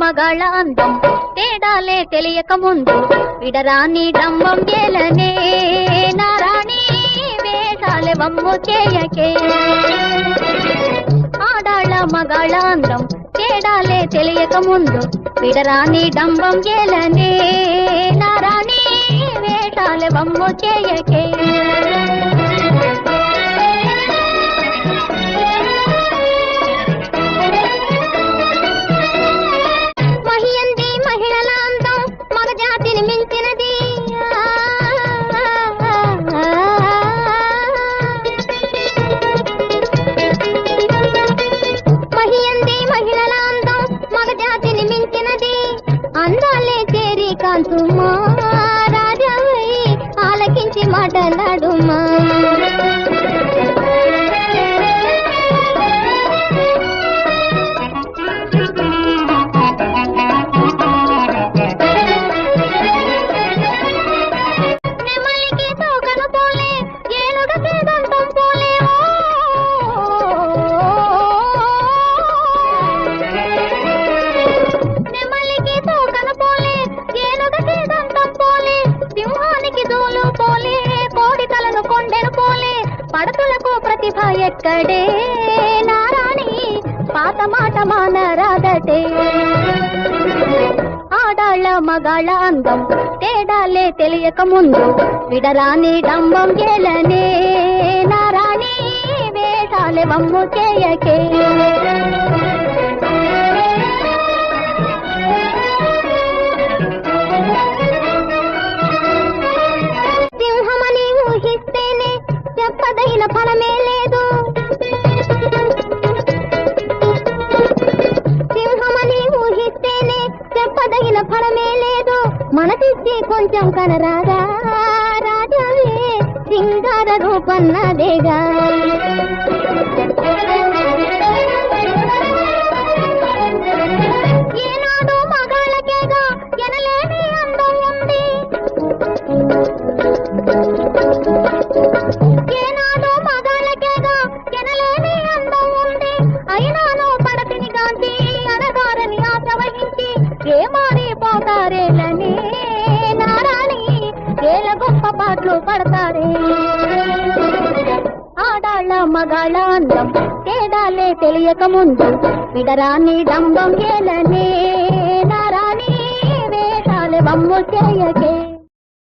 మగాళ్ళ అందం తేడాలే తెలియక ముందు విడరాని డంబం గేలనే నారాణి వేషాలే వమ్ము చేయకే. ఆడాళ్ళ మగాళ్ళ అందం తేడాలే తెలియక ముందు విడరాని డంబం గేలనే నారాణి వేషాలే వమ్ము చేయకే. చేరి కాంతుమా పడతులకు ప్రతిభ ఎక్కడే? నారాణి పాత మాట మానరాదటే. ఆడాళ్ళ మగాళ్ళ అందం తేడాలే తెలియక ముందు విడరాని డంబం గేలనే. నారాణి వేషాలే వమ్ము చేయకే. తగిన ఫలమే లేదు. మనసిచ్చి కొంచెం కనరాగా రాజావే సింగార రూపన్నదేగా పోతారేలని నారాణి వేల గొప్ప పాటలు పడతారే. ఆడాళ్ళ మగాళ్ళ అందం తేడాలే తెలియక ముందు విడరాని డంబం ఏలనే నారాణి వేషాలే వమ్ము చేయకే.